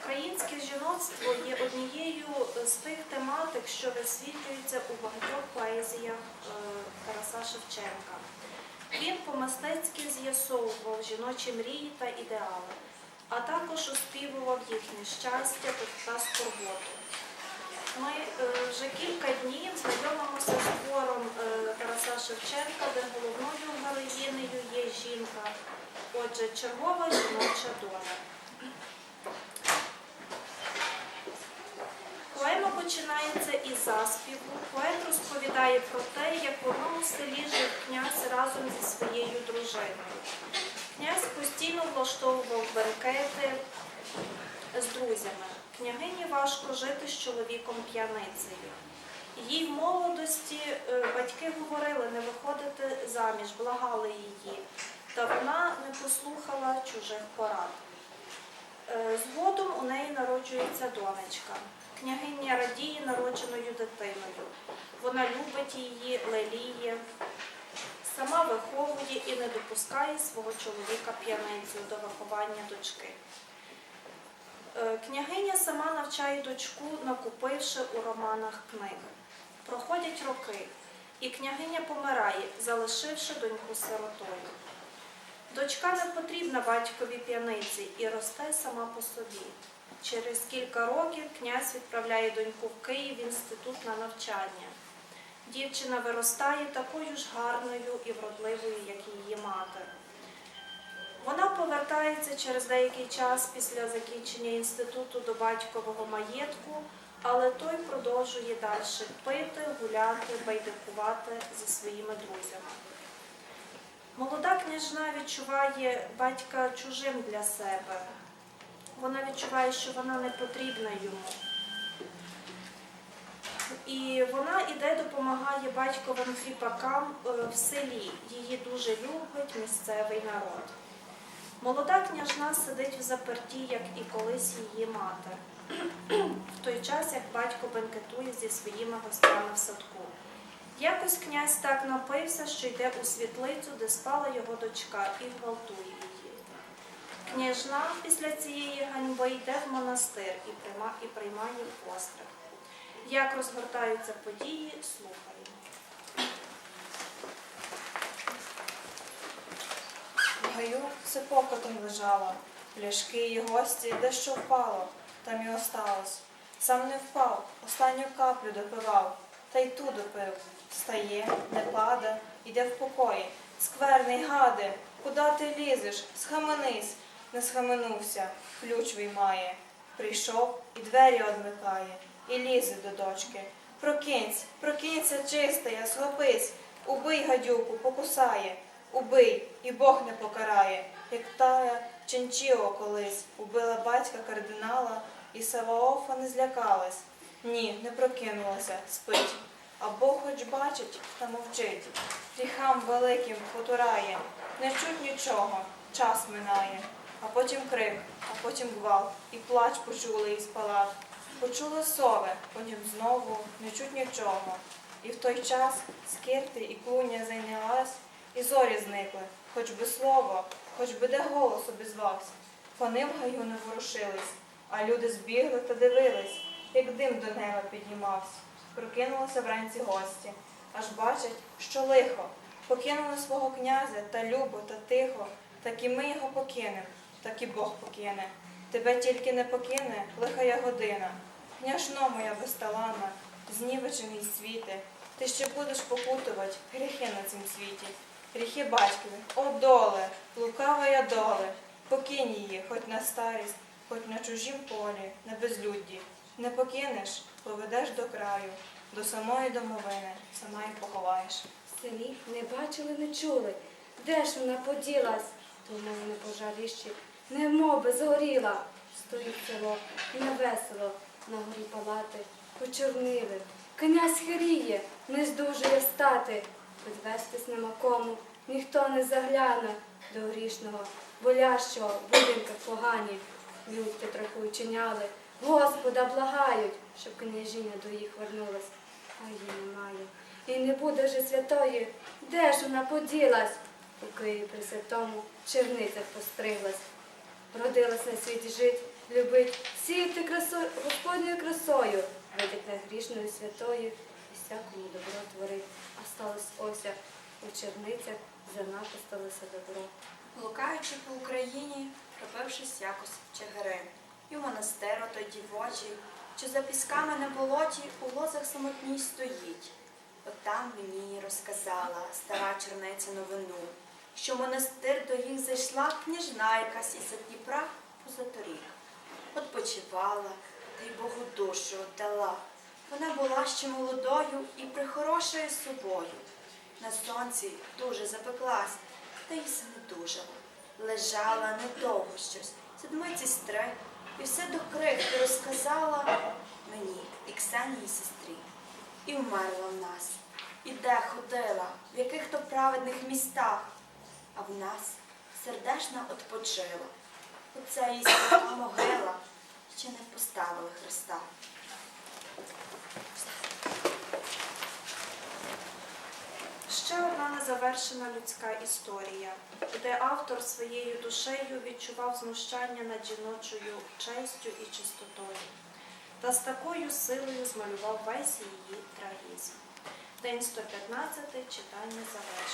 Українське жіноцтво є однією з тих тематик, що висвітлюється у багатьох поезіях е, Тараса Шевченка. Він по-мистецьки з'ясовував жіночі мрії та ідеали, а також оспівував їхнє щастя та скорботу. Ми е, вже кілька днів знайомимося з твором е, Тараса Шевченка, де головною галеїною є жінка, отже, чергова жіноча доля. Починається із заспіву. Поет розповідає про те, як в одному селі жив князь разом зі своєю дружиною. Князь постійно влаштовував бенкети з друзями. Княгині важко жити з чоловіком п'яницею. Їй в молодості е, батьки говорили не виходити заміж, благали її, та вона не послухала чужих порад. Е, Згодом у неї народжується донечка. Княгиня радіє народженою дитиною. Вона любить її, леліє, сама виховує і не допускає свого чоловіка п'яницю до виховання дочки. Е, Княгиня сама навчає дочку, накупивши у романах книг. Проходять роки, і княгиня помирає, залишивши доньку сиротою. Дочка не потрібна батькові п'яниці і росте сама по собі. Через кілька років князь відправляє доньку в Київ в інститут на навчання. Дівчина виростає такою ж гарною і вродливою, як її мати. Вона повертається через деякий час після закінчення інституту до батькового маєтку, але той продовжує далі пити, гуляти, байдикувати зі своїми друзями. Молода княжна відчуває батька чужим для себе. Вона відчуває, що вона не потрібна йому. І вона іде допомагає батьковим кріпакам е, в селі. Її дуже любить місцевий народ. Молода княжна сидить в заперті, як і колись її мати, в той час, як батько бенкетує зі своїми гостями в садку. Якось князь так напився, що йде у світлицю, де спала його дочка, і гвалтує її. Княжна після цієї ганьби йде в монастир і, прийма, і приймає постриг. Як розгортаються події, слухаємо. В гаю все покотом лежало, пляшки і гості дещо впало, там і осталось. Сам не впав, останню каплю допивав, та й ту допив. Встає, не пада, іде в покої. Скверний гаде, куда ти лізеш? Схаменись, не схаменувся, ключ виймає. Прийшов і двері одмикає, і лізе до дочки. Прокинься, прокинься чистая, схопись, убий гадюку, покусає. Убий, і Бог не покарає, як тая Ченчіо колись убила батька кардинала, і Саваофа не злякалась. Ні, не прокинулася, спить. А Бог хоч бачить та мовчить. Гріхам великим потурає, не чуть нічого, час минає. А потім крик, а потім гвалт, і плач почули із палат. Почули сови, потім знову не чуть нічого. І в той час скирти і клуня зайнялась, і зорі зникли, хоч би слово, хоч би де голос обізвався. Пани в гаю не ворушились, а люди збігли та дивились, як дим до неба піднімався. Прокинулися вранці гості, аж бачать, що лихо. Покинули свого князя та любо та тихо, так і ми його покинем, так і Бог покине. Тебе тільки не покине лихая година. Княжно моя безталанна, знівечений світе, ти ще будеш покутувати гріхи на цім світі. Гріхи батькові, о доле, лукава я доле, покинь її, хоч на старість, хоч на чужім полі, на безлюдді. Не покинеш, поведеш до краю, до самої домовини, сама й поховаєш. Селі не бачили, не чули. Де ж вона поділась? Думали на пожарищі, немов би згоріла. Стоїть село, невесело, на горі палати, почорнили. Князь хиріє, не здужує встати. Підвестись нема кому, ніхто не загляне до грішного, болящого, в будинках погані. Люди трохи учиняли, Господа благають, щоб княжиня до їх вернулась, а її немає. І не буде вже святої, де ж вона поділась? У Києві при святому черницях постриглась. Родилась на світі жить, любить, сіяти красою, Господньою красою, видить на грішною святою, і всякому добро творить. А сталося ось як у черницях зерна посталося добро. Блукаючи по Україні, пробившись якось в чагари, і в монастир той дівочий, що за пісками на болоті у лозах самотній стоїть. От там мені розказала стара черниця новину, що в монастир до їх зайшла княжна якась із Дніпра позаторік. Odpoчивала, та й Богу душу отдала. Вона була ще молодою і прихорошою собою. На сонці дуже запеклась, та й все не дужала. Лежала недовго щось, седмиці стри, і все до крихти розказала мені і Ксенії сестрі. І вмерла в нас, і де ходила, в яких то праведних містах, а в нас сердешна odpoчила. Оце їй свята могила, ще не поставили Христа. Ще одна незавершена людська історія, де автор своєю душею відчував знущання над жіночою честю і чистотою, та з такою силою змалював весь її трагізм. День 115 читання завершено.